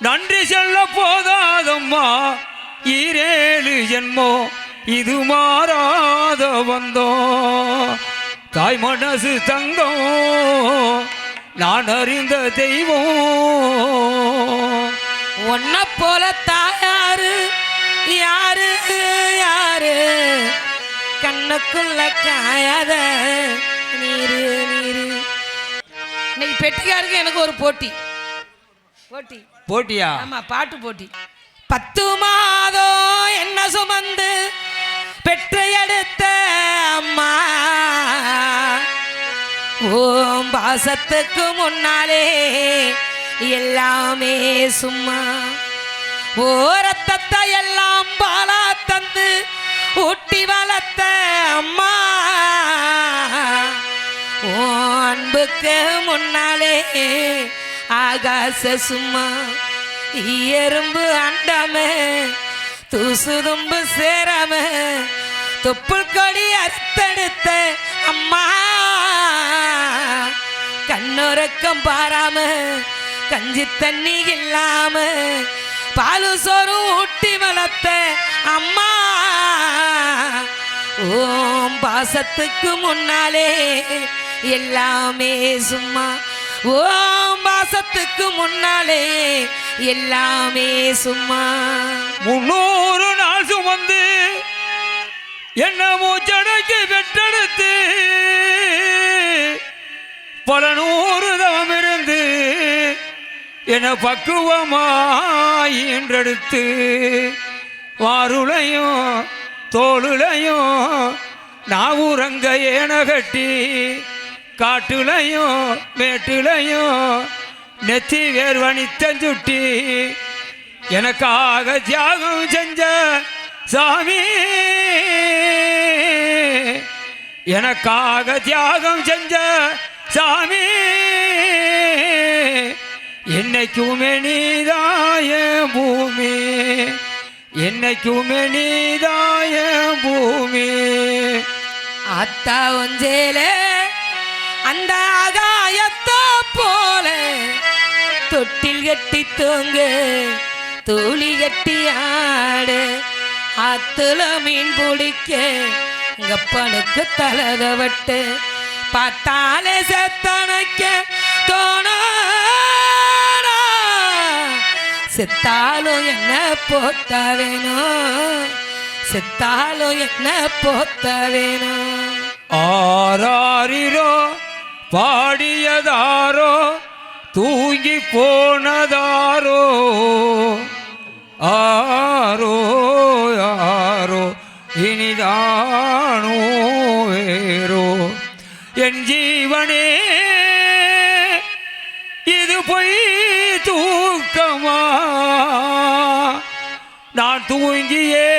நன்றி சொல்ல போதாதம்மா. ஈரேழு ஜென்மோ இது மாறாத வந்தோ. தாய் மனசு தங்கம் நான் அறிந்த தெய்வம் உன்ன போல தாயாரு யாரு யாரு? கண்ணுக்குள்ள காயாத நீரு நீரு. இன்னைக்கு பெட்டிக்காருக்கு எனக்கு ஒரு போட்டி. போட்டி. போட்டியா? ஆமா பாட்டு போட்டி. பத்து மாதம் என்ன சுமந்து பெற்று எடுத்த அம்மா? ஓம் பாசத்துக்கு முன்னாலே எல்லாமே சும்மா. ஓ ரத்தத்தை எல்லாம் பாலா தந்து ஊட்டி வளர்த்த அம்மா. ஓ அன்புக்கு முன்னாலே ஆகாச சும்மா எறும்பு அண்டாம தூசுதும்பு சேராம தொப்புள் கொடி அறுத்தெடுத்த அம்மா. கண்ணுறக்கம் பாராம கஞ்சி தண்ணி இல்லாம பாலு சோறும் ஊட்டி வளர்த்த அம்மா. ஓம் பாசத்துக்கு முன்னாலே எல்லாமே சும்மா ஓ மாசத்துக்கு முன்னாலே எல்லாமே சும்மா. முன்னூறு நாள் சுமந்து என்ன மூச்சடைக்கு பெற்றெடுத்து பல நூறு தவம் இருந்து என பக்குவமாய் வாருளையும் தோளுலையும் நாவுரங்க ஏன கட்டி காட்டுலையும் மேட்டுலையும் நெத்தி வேர்வணி தஞ்சுட்டி எனக்காக தியாகம் செஞ்ச சாமி. எனக்காக தியாகம் செஞ்ச சாமி. என்னைக்குமே நீதாய பூமி. என்னைக்குமே நீதாய பூமி. அத்தா ஒஞ்சேலே கட்டி தூங்கு தூளி கட்டி ஆடு ஆத்துல மீன் பிடிக்க. கப்பனுக்கு தலகவட்டு பார்த்தாலே செத்தனைக்க தோண செத்தாலும் என்ன போத்த வேணும்? செத்தாலும் என்ன போத்த வேணும்? ஆராரிரோ பாடியதாரோ தூங்கி போனதாரோ? ஆரோ யாரோ இனிதானோ வேரோ என் ஜீவனே இது பொய் தூக்கமா? நான் தூங்கியே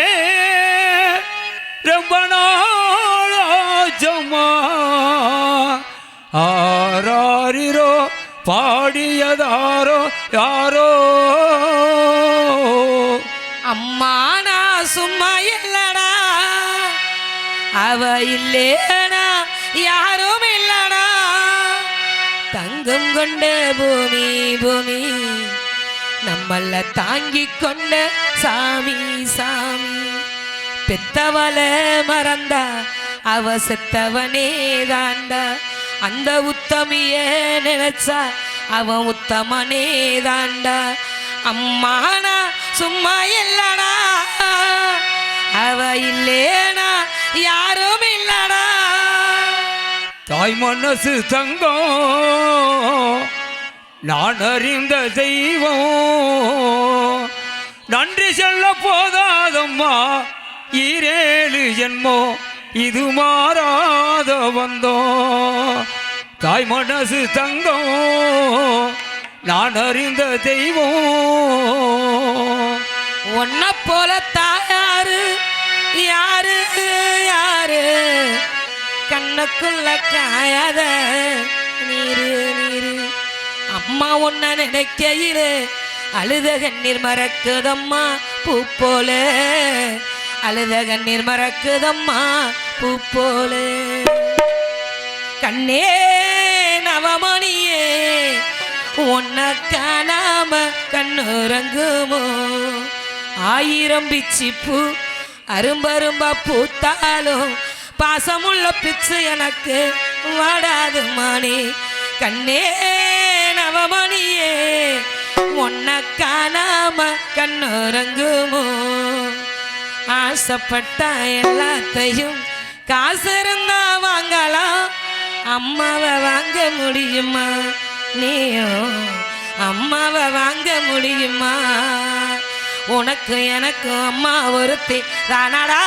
அவ இல்லேனா யாரும் இல்லனா? தங்கம் கொண்ட பூமி பூமி. நம்மள தாங்கி கொண்ட சாமி சாமி. பெத்தவள மறந்தா அவ செத்தவனே தாண்டா. அந்த உத்தமிய நினைச்சா அவன் உத்தமனே தாண்டா. அம்மானா சும்மா இல்லடா அவ இல்லேனா யாரும் இல்லடா. தாய் மனசு தங்கம். நான் அறிந்த தெய்வம். நன்றி சொல்ல போதாதம்மா. ஈரேழு ஜென்மோ இது மாறாத வந்தோ தாய் மனசு தங்கம். நான் அறிந்த தெய்வம். உன்ன போல தாயாரு யாரு? யாரு? யாரு? கண்ணுக்குள்ள காயாத நீரு நீரு. அம்மா உன்ன நினைக்கையிலே அழுத கண்ணீர் மறக்குதம்மா பூ போல. அழுத கண்ணீர் மறக்குதம்மா பூ போல. கண்ணே நவமணியே உன்ன காணாம கண்ணுறங்குமோ ஆயிரம் பிச்சிப்பூ அரும்பரும்பா பூத்தாலும் பாசமுள்ள பிச்சு எனக்கு வாடாது மணி கண்ணே நவமணியே உன்னை காணாம கண்ணுறங்குமோ ஆசைப்பட்டா எல்லாத்தையும் காசு இருந்தா வாங்கலாம். அம்மாவை வாங்க முடியுமா? நீயும் அம்மாவை வாங்க முடியுமா? உனக்கு எனக்கு அம்மா ஒருத்தி. தானடா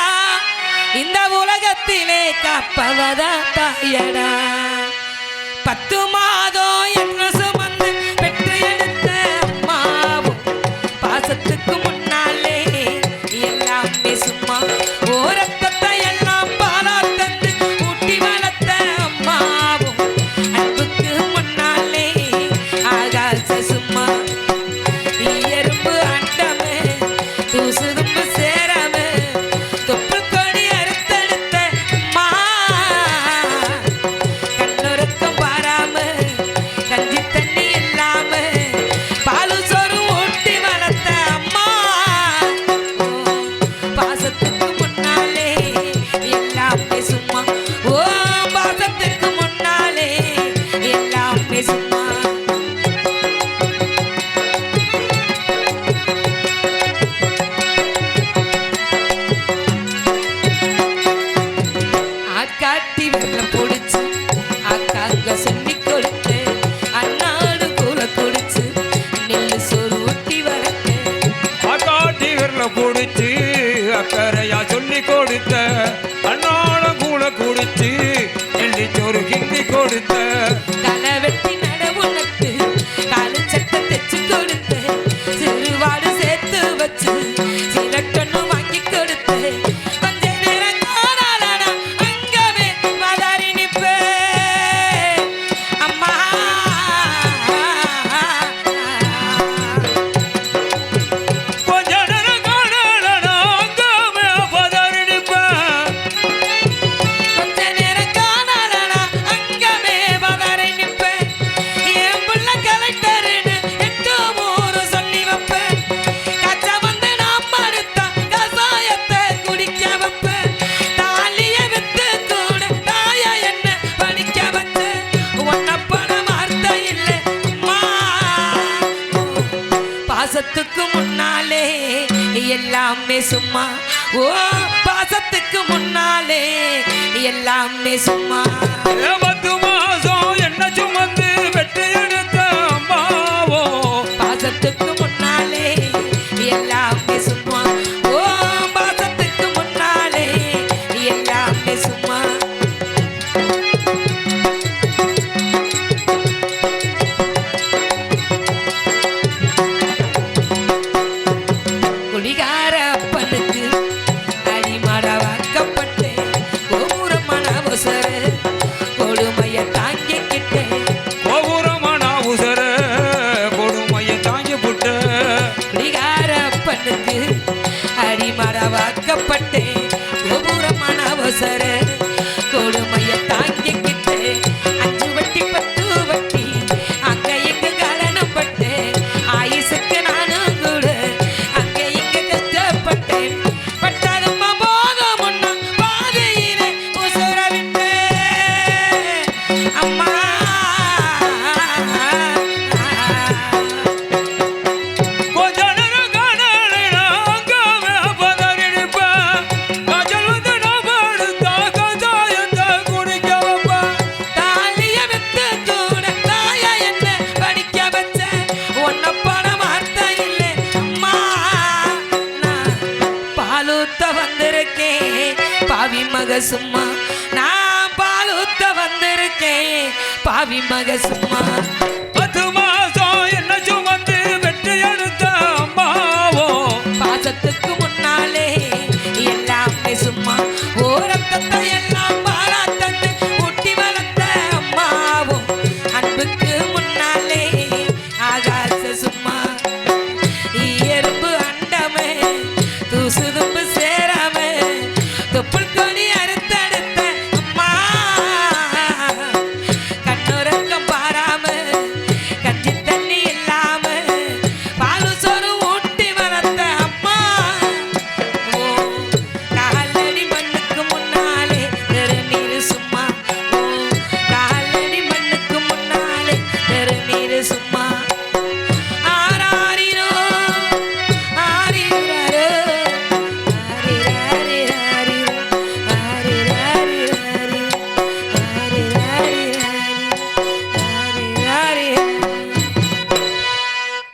இந்த உலகத்திலே காப்பவதா தாயடா. பத்து மாதம் என்ன என்று சொருகின்றி கொடுத்த சும்மா ஓ பாசத்துக்கு முன்னாலே எல்லாமே சும்மா. அடிமரவாக்கப்பட்டேன் மக சும்மா. நான் பால் பாலுத்த வந்திருக்கேன். பாவி மக சும்மா. is my